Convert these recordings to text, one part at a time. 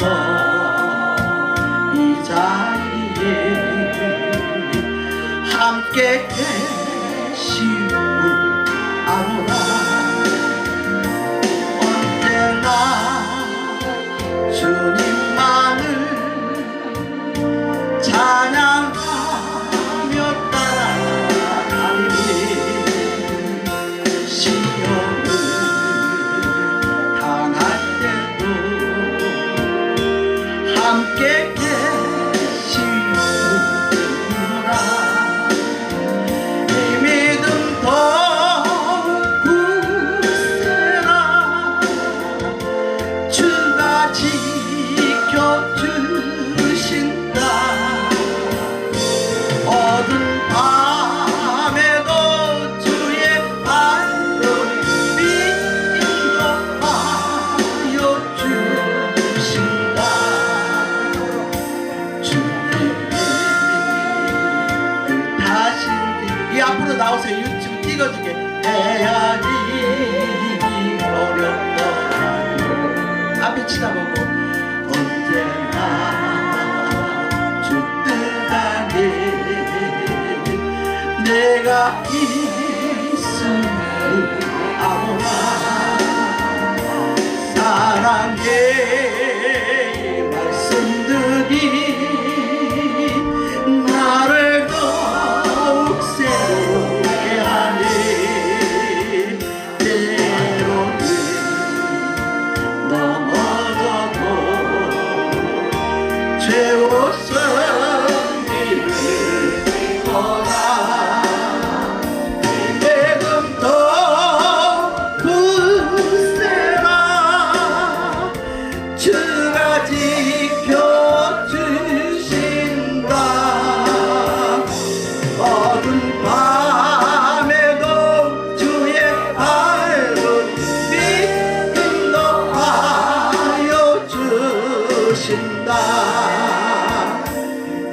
서서 이 자리에 함께 계시는 아노라 찍어주게. 해야지 어렵다 앞에 치다보고 언제나 주대가니 내가 있음을 아무나 사랑해.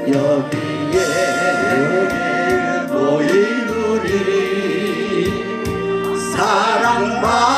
여기에 모인 우리 사랑받